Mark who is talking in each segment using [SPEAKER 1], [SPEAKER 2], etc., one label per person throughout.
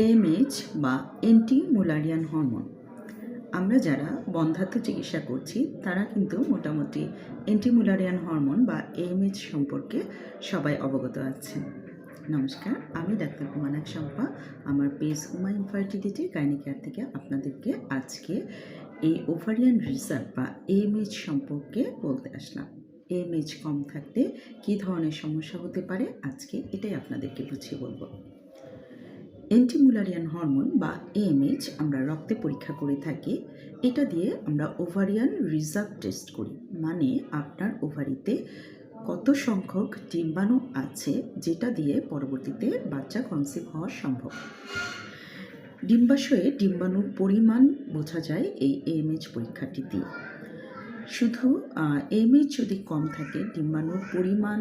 [SPEAKER 1] AMH বা anti Müllerian hormone আমরা যারা বন্ধাত্ম চিকিৎসা করছি, তারা কিন্তু মোটামুটি অ্যান্টিমুলারিয়ান হরমোন বা এএমএইচ সম্পর্কে সবাই অবগত আছেন নমস্কার, আমি ডাক্তার কুমানাক শম্পা আমার পেজ উমা ইনফার্টিলিটি গাইনিকেয়ার থেকে আপনাদেরকে আজকে এই ওভারিয়ান রিজার্ভ বা এএমএইচ সম্পর্কে বলতে আসলাম। এএমএইচ কম থাকতে কী ধরনের সমস্যা হতে পারে? আজকে এটাই আপনাদেরকে বুঝিয়ে বলব। অ্যান্টিমুলারিয়ান হরমোন বা এএমএইচ আমরা রক্তে পরীক্ষা করে থাকি, এটা দিয়ে আমরা ওভারিয়ান রিজার্ভ টেস্ট করি। মানে আপনার ওভারিতে কত সংখ্যক ডিম্বাণু আছে যেটা দিয়ে পরবর্তীতে বাচ্চা কনসিভ হওয়া সম্ভব। ডিম্বাশয়ে ডিম্বাণুর পরিমাণ বোঝা যায় এই এএমএইচ পরীক্ষাটি দিয়ে। শুধু এমএইচ যদি কম থাকে, ডিম্বাণুর পরিমাণ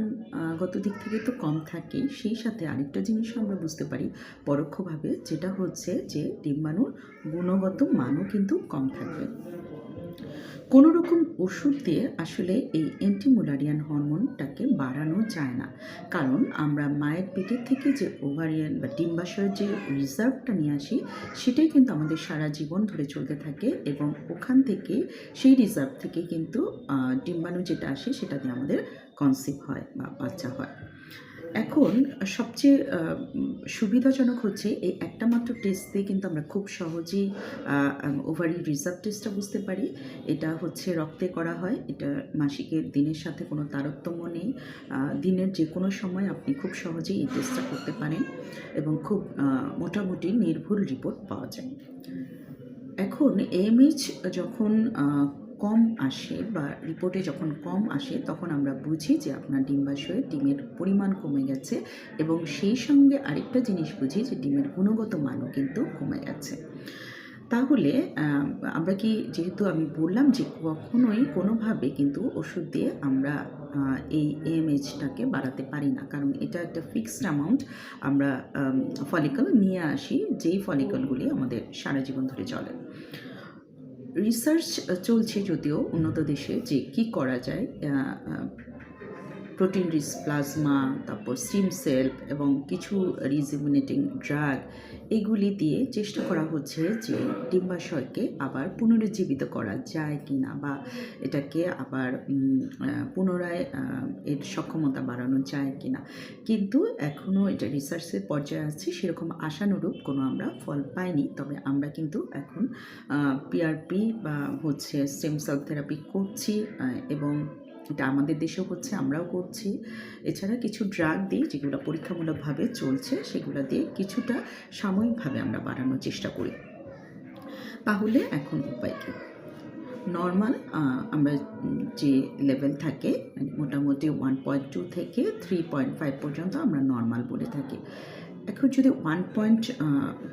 [SPEAKER 1] গত দিক থেকে তো কম থাকে, সেই সাথে আরেকটা জিনিসও আমরা বুঝতে পারি পরোক্ষভাবে, যেটা হচ্ছে যে ডিম্বাণুর গুণগত মানও কিন্তু কম থাকবে। কোনো রকম ওষুধ দিয়ে আসলে এই অ্যান্টিমুলারিয়ান হরমোনটাকে বাড়ানো যায় না। কারণ আমরা মায়ের পেটের থেকে যে ওভারিয়ান বা ডিম্বাশয়ের যে রিজার্ভটা নিয়ে আসি, সেটাই কিন্তু আমাদের সারা জীবন ধরে চলতে থাকে এবং ওখান থেকে সেই রিজার্ভ থেকে কিন্তু ডিম্বাণু যেটা আসে সেটা দিয়ে আমাদের কনসিভ হয় বা বাচ্চা হয়। এখন সবচেয়ে সুবিধাজনক হচ্ছে এই একটা মাত্র টেস্ট দিয়ে কিন্তু আমরা খুব সহজেই ওভারি রিজার্ভ টেস্টটা বুঝতে পারি। এটা হচ্ছে রক্তে করা হয়, এটা মাসিকের দিনের সাথে কোনো তারতম্য নেই। দিনের যে কোনো সময় আপনি খুব সহজেই এই টেস্টটা করতে পারেন এবং খুব মোটামুটি নির্ভুল রিপোর্ট পাওয়া যায়। এখন এমএইচ যখন কম আসে বা রিপোর্টে যখন কম আসে, তখন আমরা বুঝি যে আপনার ডিম্বাশয়ে ডিমের পরিমাণ কমে গেছে এবং সেই সঙ্গে আরেকটা জিনিস বুঝি যে ডিমের গুণগত মানও কিন্তু কমে গেছে। তাহলে আমরা কি যেহেতু আমি বললাম যে কখনোই কোনোভাবে কিন্তু ওষুধ দিয়ে আমরা এই এমএইচটাকে বাড়াতে পারি না। কারণ এটা একটা ফিক্সড অ্যামাউন্ট আমরা ফলিকল নিয়ে আসি, যেই ফলিকলগুলি আমাদের সারা জীবন ধরে চলে। রিসার্চ চলছে যদিও উন্নত দেশে যে কি করা যায় প্রোটিন রিচ প্লাজমা তারপর সিম সেল এবং কিছু রিজুমিনেটিং ড্রাগ এগুলি দিয়ে চেষ্টা করা হচ্ছে যে ডিম্বাশয়কে আবার পুনরুজ্জীবিত করা যায় কি না বা এটাকে আবার পুনরায় এর সক্ষমতা বাড়ানো যায় কি না কিন্তু এখনও এটা রিসার্চের পর্যায়ে আছে, সেরকম আশানুরূপ কোনো আমরা ফল পাইনি। তবে আমরা কিন্তু এখন পিআরপি বা হচ্ছে স্টেম সেল থেরাপি করছি এবং এটা আমাদের দেশেও হচ্ছে, আমরাও করছি। এছাড়া কিছু ড্রাগ দিয়ে যেগুলো পরীক্ষামূলকভাবে চলছে, সেগুলো দিয়ে কিছুটা সাময়িকভাবে আমরা বাড়ানোর চেষ্টা করি। তাহলে এখন উপায় কী? নর্মাল আমরা যে লেভেল থাকে মানে মোটামুটি ওয়ান পয়েন্ট টু থেকে থ্রি পয়েন্ট ফাইভ পর্যন্ত আমরা নর্মাল বলে থাকি। এখন যদি ওয়ান পয়েন্ট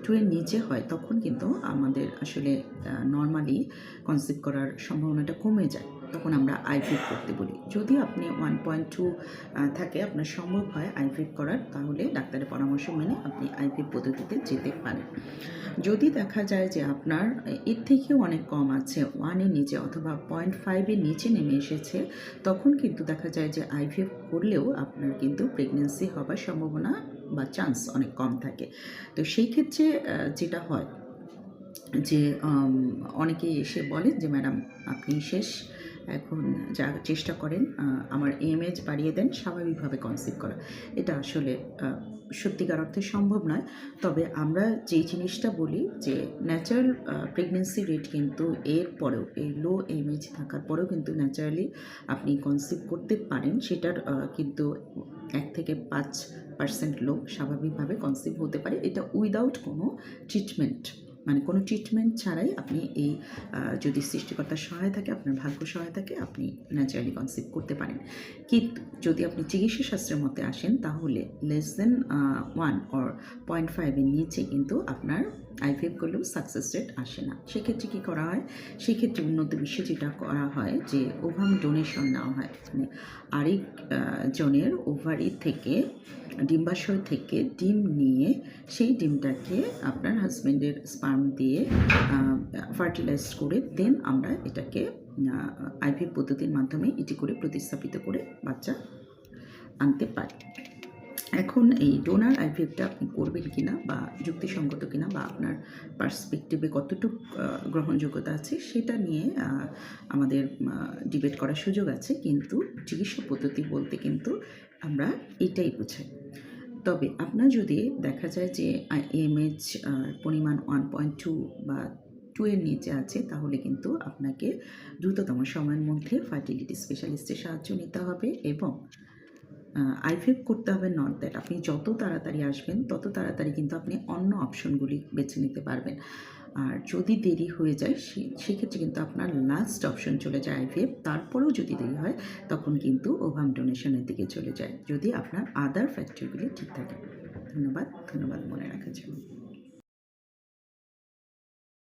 [SPEAKER 1] টু এর নিচে হয়, তখন কিন্তু আমাদের আসলে নর্মালি কনসিভ করার সম্ভাবনাটা কমে যায়। তখন আমরা আইভিভ করতে বলি। যদি আপনি ওয়ান পয়েন্ট টু থাকে, আপনার সম্ভব হয় আইভিভ করার, তাহলে ডাক্তারের পরামর্শ মেনে আপনি আইভিভ পদ্ধতিতে যেতে পারেন। যদি দেখা যায় যে আপনার এর থেকেও অনেক কম আছে ওয়ানের নিচে অথবা পয়েন্ট ফাইভের নিচে নেমে এসেছে, তখন কিন্তু দেখা যায় যে আইভিএফ করলেও আপনার কিন্তু প্রেগনেন্সি হবার সম্ভাবনা বা চান্স অনেক কম থাকে। তো সেই ক্ষেত্রে যেটা হয় যে অনেকেই এসে বলেন যে, ম্যাডাম, আপনি শেষ। এখন যা চেষ্টা করেন আমার এমএজ বাড়িয়ে দেন, স্বাভাবিকভাবে কনসিভ করা। এটা আসলে সত্যিকার অর্থে সম্ভব নয়। তবে আমরা যেই জিনিসটা বলি যে ন্যাচারাল প্রেগনেন্সি রেট কিন্তু এর পরেও, এই লো এমএজ থাকার পরেও কিন্তু ন্যাচারালি আপনি কনসিভ করতে পারেন। সেটার কিন্তু এক থেকে পাঁচ পার্সেন্ট লোক স্বাভাবিকভাবে কনসিভ হতে পারে। এটা উইদাউট কোনো ট্রিটমেন্ট মানে কোনো ট্রিটমেন্ট ছাড়াই আপনি এই যদি সৃষ্টিকর্তার সহায় থাকে, আপনার ভাগ্য সহায় থাকে, আপনি ন্যাচারালি কনসিভ করতে পারেন। কিন্তু যদি আপনি চিকিৎসা শাস্ত্রের মধ্যে আসেন, তাহলে less then one or point ফাইভের নিচে কিন্তু আপনার আইভিএফ করলেও সাকসেস রেট আসে না। সেক্ষেত্রে কী করা হয়? সেক্ষেত্রে উন্নত বিশ্বে যেটা করা হয় যে ওভাম ডোনেশন নেওয়া হয়। মানে আরেক জনের ওভারি থেকে, ডিম্বাশয় থেকে ডিম নিয়ে সেই ডিমটাকে আপনার হাজব্যান্ডের স্পার্ম দিয়ে ফার্টিলাইজ করে দেন আমরা এটাকে আইভি পদ্ধতির মাধ্যমে এটি করে প্রতিস্থাপিত করে বাচ্চা আনতে পারি। এখন এই ডোনার আইভিএফটা আপনি করবেন কি না বা যুক্তিসঙ্গত কিনা বা আপনার পার্সপেক্টিভে কতটুকু গ্রহণযোগ্যতা আছে সেটা নিয়ে আমাদের ডিবেট করার সুযোগ আছে। কিন্তু চিকিৎসা পদ্ধতি বলতে কিন্তু আমরা এটাই বুঝাই। তবে আপনার যদি দেখা যায় যে এমএইচ পরিমাণ ওয়ান পয়েন্ট টু বা টু এর নিচে আছে, তাহলে কিন্তু আপনাকে দ্রুততম সময়ের মধ্যে ফার্টিলিটি স্পেশালিস্টের সাহায্য নিতে হবে এবং আইভিএফ করতে হবে নট দ্যাট আপনি যত তাড়াতাড়ি আসবেন, তত তাড়াতাড়ি কিন্তু আপনি অন্য অপশনগুলি বেছে নিতে পারবেন। আর যদি দেরি হয়ে যায় সেক্ষেত্রে কিন্তু আপনার লাস্ট অপশন চলে যায় আইভিএফ তারপরেও যদি দেরি হয়, তখন কিন্তু ওভাম ডোনেশনের দিকে চলে যায়, যদি আপনার আদার ফ্যাক্টরিগুলি ঠিক থাকে। ধন্যবাদ ধন্যবাদ মনে রাখার জন্য।